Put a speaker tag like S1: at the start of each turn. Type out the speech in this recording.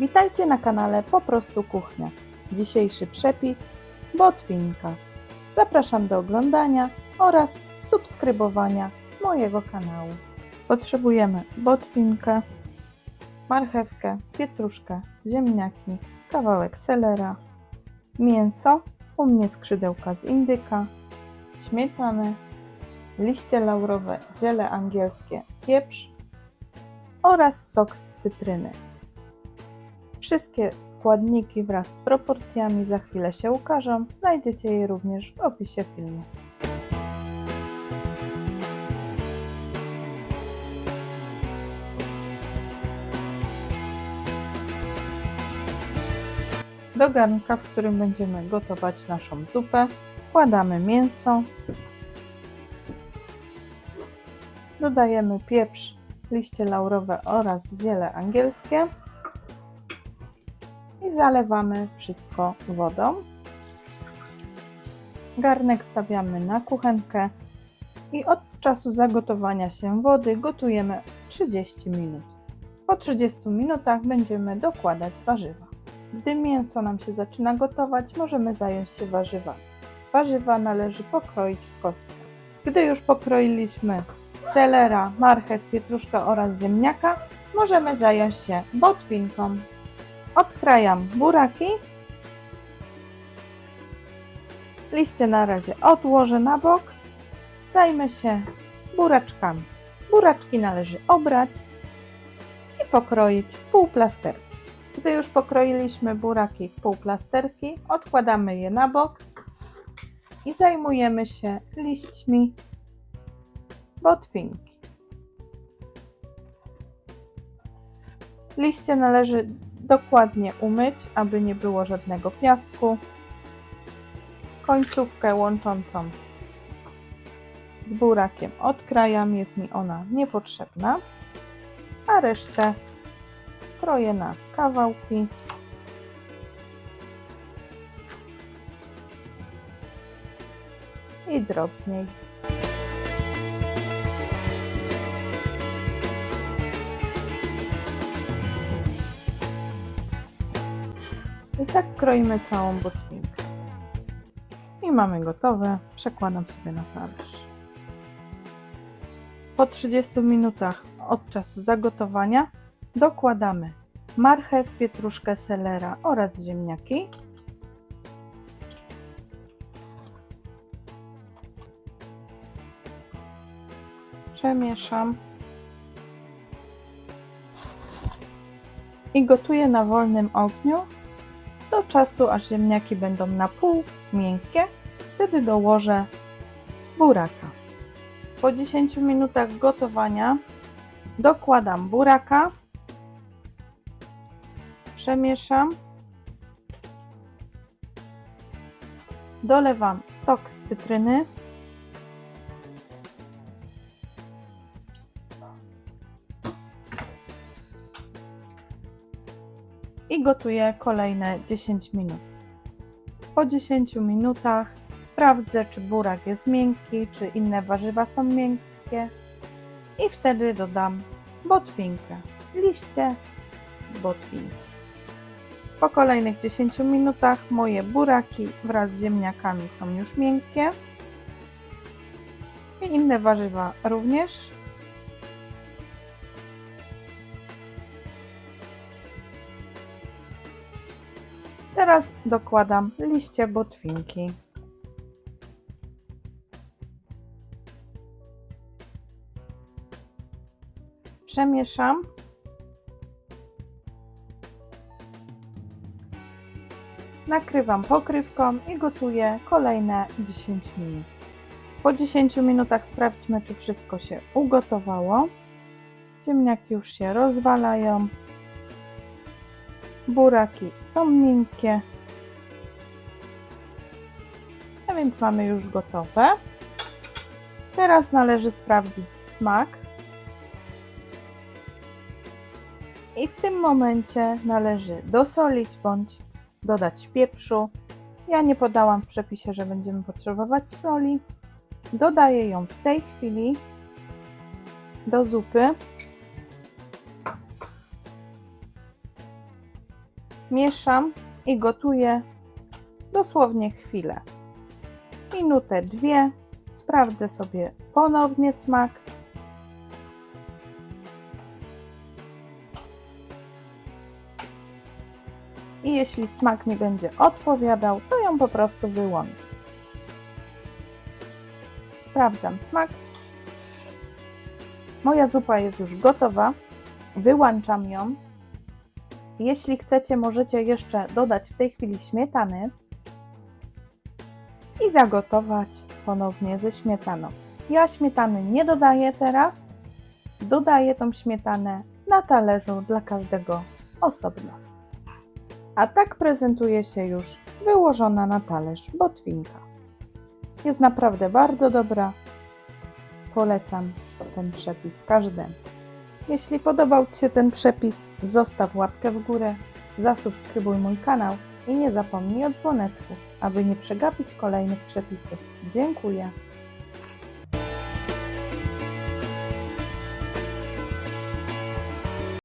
S1: Witajcie na kanale Po prostu Kuchnia. Dzisiejszy przepis botwinka. Zapraszam do oglądania oraz subskrybowania mojego kanału. Potrzebujemy botwinkę, marchewkę, pietruszkę, ziemniaki, kawałek selera, mięso, u mnie skrzydełka z indyka, śmietanę, liście laurowe, ziele angielskie, pieprz oraz sok z cytryny. Wszystkie składniki wraz z proporcjami za chwilę się ukażą. Znajdziecie je również w opisie filmu. Do garnka, w którym będziemy gotować naszą zupę, wkładamy mięso, dodajemy pieprz, liście laurowe oraz ziele angielskie zalewamy wszystko wodą. Garnek stawiamy na kuchenkę i od czasu zagotowania się wody gotujemy 30 minut. Po 30 minutach będziemy dokładać warzywa. Gdy mięso nam się zaczyna gotować, możemy zająć się warzywami. Warzywa należy pokroić w kostkę. Gdy już pokroiliśmy selera, marchew, pietruszkę oraz ziemniaka, możemy zająć się botwinką. Odkrajam buraki. Liście na razie odłożę na bok. Zajmę się buraczkami. Buraczki należy obrać i pokroić w półplasterki. Gdy już pokroiliśmy buraki w półplasterki, odkładamy je na bok i zajmujemy się liśćmi botwinki. Liście należy dokładnie umyć, aby nie było żadnego piasku. Końcówkę łączącą z burakiem odkrajam, jest mi ona niepotrzebna, a resztę kroję na kawałki. I drobniej. I tak kroimy całą botwinkę. I mamy gotowe. Przekładam sobie na talerz. Po 30 minutach od czasu zagotowania dokładamy marchew, pietruszkę, selera oraz ziemniaki. Przemieszam. I gotuję na wolnym ogniu czasu, aż ziemniaki będą na pół miękkie. Wtedy dołożę buraka. Po 10 minutach gotowania dokładam buraka, przemieszam, dolewam sok z cytryny, i gotuję kolejne 10 minut. Po 10 minutach sprawdzę, czy burak jest miękki, czy inne warzywa są miękkie i wtedy dodam botwinkę, liście botwinki. Po kolejnych 10 minutach moje buraki wraz z ziemniakami są już miękkie i inne warzywa również. Teraz dokładam liście botwinki. Przemieszam. Nakrywam pokrywką i gotuję kolejne 10 minut. Po 10 minutach sprawdźmy, czy wszystko się ugotowało. Ziemniaki już się rozwalają. Buraki są miękkie. A więc mamy już gotowe. Teraz należy sprawdzić smak. I w tym momencie należy dosolić bądź dodać pieprzu. Ja nie podałam w przepisie, że będziemy potrzebować soli. Dodaję ją w tej chwili do zupy. Mieszam i gotuję dosłownie chwilę. Minutę, dwie. Sprawdzę sobie ponownie smak. I jeśli smak mi będzie odpowiadał, to ją po prostu wyłączę. Sprawdzam smak. Moja zupa jest już gotowa. Wyłączam ją. Jeśli chcecie, możecie jeszcze dodać w tej chwili śmietany i zagotować ponownie ze śmietaną. Ja śmietany nie dodaję teraz. Dodaję tą śmietanę na talerzu dla każdego osobno. A tak prezentuje się już wyłożona na talerz botwinka. Jest naprawdę bardzo dobra. Polecam ten przepis każdemu. Jeśli podobał Ci się ten przepis, zostaw łapkę w górę, zasubskrybuj mój kanał i nie zapomnij o dzwoneczku, aby nie przegapić kolejnych przepisów. Dziękuję.